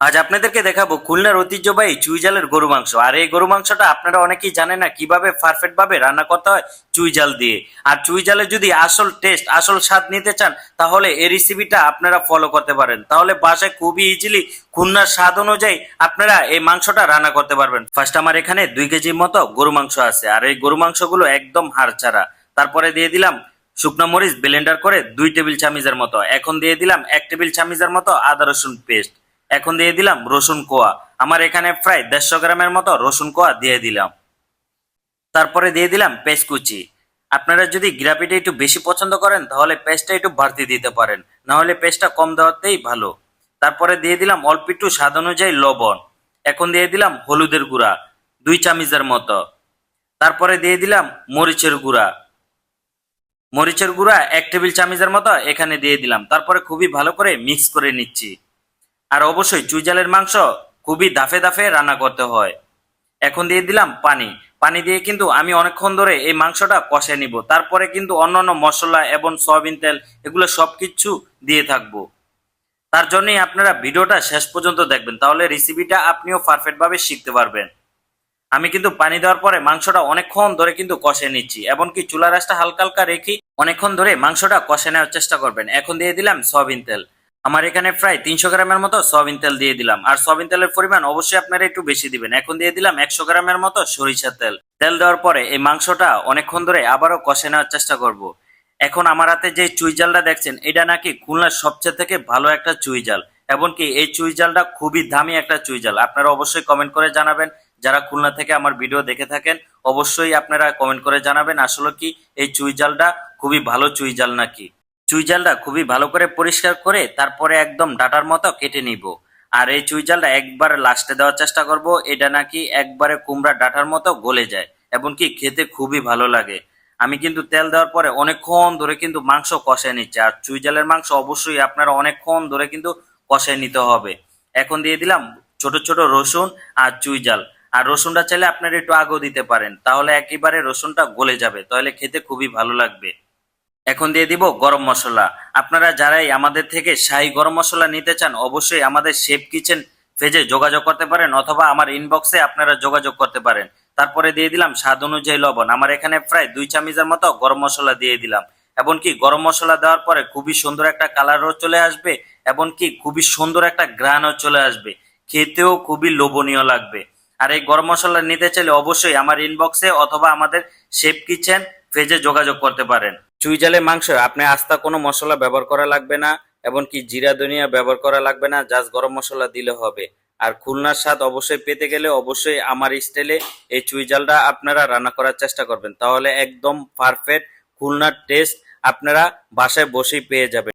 আজ আপনাদেরকে দেখাবো খুলনার ঐতিহ্যবাহী চুইজালের গরু মাংস। আর এই গরু মাংসটা আপনারা অনেকেই জানেন না, কীভাবে পারফেক্ট ভাবে রান্না করতে হয় চুইজাল দিয়ে। আর চুই চুইজালে যদি আসল টেস্ট আসল স্বাদ নিতে চান, তাহলে এই রেসিপিটা আপনারা ফলো করতে পারেন। তাহলে বাসায় খুবই ইজিলি খুলনার স্বাদ অনুযায়ী আপনারা এই মাংসটা রান্না করতে পারবেন। ফার্স্ট আমার এখানে দুই কেজির মতো গরু মাংস আছে, আর এই গরু মাংসগুলো একদম হাড় ছাড়া তারপরে দিয়ে দিলাম শুকনো মরিচ ব্লেন্ডার করে দুই টেবিল চামিচের মতো। এখন দিয়ে দিলাম এক টেবিল চামিচের মতো আদা রসুন পেস্ট এখন দিয়ে দিলাম রসুন কোয়া। আমার এখানে প্রায় দেড়শো গ্রামের মতো রসুন কোয়া দিয়ে দিলাম। তারপরে দিয়ে দিলাম পেস্টকুচি আপনারা যদি গ্রাপিটা একটু বেশি পছন্দ করেন, তাহলে পেস্টটা একটু বাড়তি দিতে পারেন। না হলে পেস্টটা কম দেওয়াতেই ভালো। তারপরে দিয়ে দিলাম অল্প একটু স্বাদ অনুযায়ী লবণ। এখন দিয়ে দিলাম হলুদের গুঁড়া, দুই চামিচের মতো। তারপরে দিয়ে দিলাম মরিচের গুঁড়া। মরিচের গুঁড়া এক টেবিল চামিচের মতো এখানে দিয়ে দিলাম। তারপরে খুবই ভালো করে মিক্স করে নিচ্ছি। আর অবশ্যই চুইজালের মাংস খুবই দাফে দাফে রান্না করতে হয়। এখন দিয়ে দিলাম পানি। পানি দিয়ে কিন্তু আমি অনেকক্ষণ ধরে এই মাংসটা কষে নিব। তারপরে কিন্তু অন্যান্য মশলা এবং সয়াবিন তেল, এগুলো সব কিছু দিয়ে থাকব। তার জন্যই আপনারা ভিডিওটা শেষ পর্যন্ত দেখবেন। তাহলে রেসিপিটা আপনিও পারফেক্টভাবে শিখতে পারবেন। আমি কিন্তু পানি দেওয়ার পরে মাংসটা অনেকক্ষণ ধরে কিন্তু কষে নিচ্ছি। এমনকি চুলা রাসটা হালকা হালকা রেখে অনেকক্ষণ ধরে মাংসটা কষে নেওয়ার চেষ্টা করবেন। এখন দিয়ে দিলাম সয়াবিন তেল। আমার এখানে প্রায় তিনশো গ্রামের মতো সয়াবিন তেল দিয়ে দিলাম। আর সয়াবিন তেলের পরিমাণ অবশ্যই আপনারা একটু বেশি দিবেন। এখন দিয়ে দিলাম একশো গ্রামের মতো সরিষার তেল। তেল দেওয়ার পরে এই মাংসটা অনেকক্ষণ ধরে আবারও কষে নেওয়ার চেষ্টা করব। এখন আমার হাতে যে চুই জালটা দেখছেন, এটা নাকি খুলনার সবচেয়ে থেকে ভালো একটা চুই জাল। এমনকি এই চুই জালটা খুবই দামি একটা চুই জাল। আপনারা অবশ্যই কমেন্ট করে জানাবেন। যারা খুলনা থেকে আমার ভিডিও দেখে থাকেন, অবশ্যই আপনারা কমেন্ট করে জানাবেন আসলে কি এই চুই জালটা খুবই ভালো চুই জাল নাকি। চুই জালটা খুবই ভালো করে পরিষ্কার করে তারপরে একদম ডাটার মতো কেটে নিব। আর এই চুই জালটা একবার লাস্টে দেওয়ার চেষ্টা করব, এটা নাকি একবারে কুমড়া ডাটার মতো গলে যায়, এমনকি খেতে খুবই ভালো লাগে। আমি কিন্তু তেল দেওয়ার পরে অনেকক্ষণ ধরে কিন্তু মাংস কষে নিচ্ছে, আর চুই জালের মাংস অবশ্যই আপনারা অনেকক্ষণ ধরে কিন্তু কষে নিতে হবে। এখন দিয়ে দিলাম ছোট ছোট রসুন আর চুইজাল। আর রসুনটা চাইলে আপনারা একটু আগেও দিতে পারেন, তাহলে একেবারে রসুনটা গলে যাবে, তাহলে খেতে খুবই ভালো লাগবে। এখন দিয়ে দিব গরম মশলা। আপনারা যারাই আমাদের থেকে শাহি গরম মশলা নিতে চান, অবশ্যই আমাদের শেফ কিচেন পেজে যোগাযোগ করতে পারেন অথবা আমার ইনবক্সে আপনারা যোগাযোগ করতে পারেন। তারপরে দিয়ে দিলাম স্বাদ অনুযায়ী লবণ। আমার এখানে প্রায় দুই চামচের মতো গরম মশলা দিয়ে দিলাম। এমনকি গরম মশলা দেওয়ার পরে খুবই সুন্দর একটা কালারও চলে আসবে, এমনকি খুবই সুন্দর একটা গ্রানও চলে আসবে। খেতেও খুবই লোভনীয় লাগবে। আর এই গরম মশলা নিতে চাইলে অবশ্যই আমার ইনবক্সে অথবা আমাদের শেফ কিচেন পেজে যোগাযোগ করতে পারেন। চুই জালে মাংস, আপনি আস্তা কোনো মশলা ব্যবহার করা লাগবে না, এমনকি জিরা ধনিয়া ব্যবহার করা লাগবে না, জাস্ট গরম মশলা দিলে হবে। আর খুলনার স্বাদ অবশ্যই পেতে গেলে অবশ্যই আমার স্টাইলে এই চুই জালটা আপনারা রান্না করার চেষ্টা করবেন। তাহলে একদম পারফেক্ট খুলনার টেস্ট আপনারা বাসায় বসেই পেয়ে যাবেন।